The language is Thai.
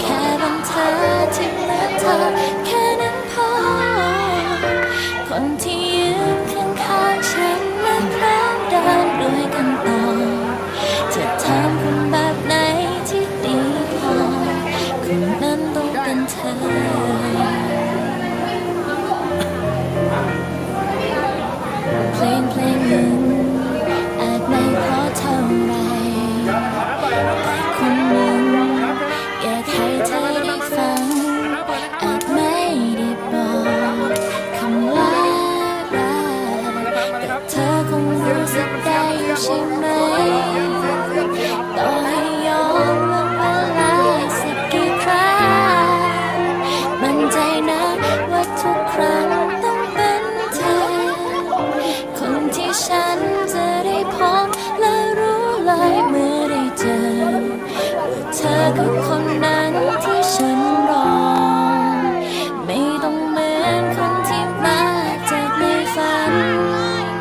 แค่บันเธอที่เหลือเธอแค่นั้นพอ คนที่ยืนข้างข้างฉันนั้พร้อมเดินด้วยกันต่อจะทำคนแบบไหนที่ดีพอคนนั้นต้องเป็นเธอ คงรู้สึกได้อยู่ใช่ไหมต่อให้ย้อนวันเวลาสักกี่ครั้งมั่นใจนะว่าทุกครั้งต้องเป็นเธอ คนที่ฉันจะได้พบและรู้เลยเมื่อได้เจอว่าเธอคือคนนั้น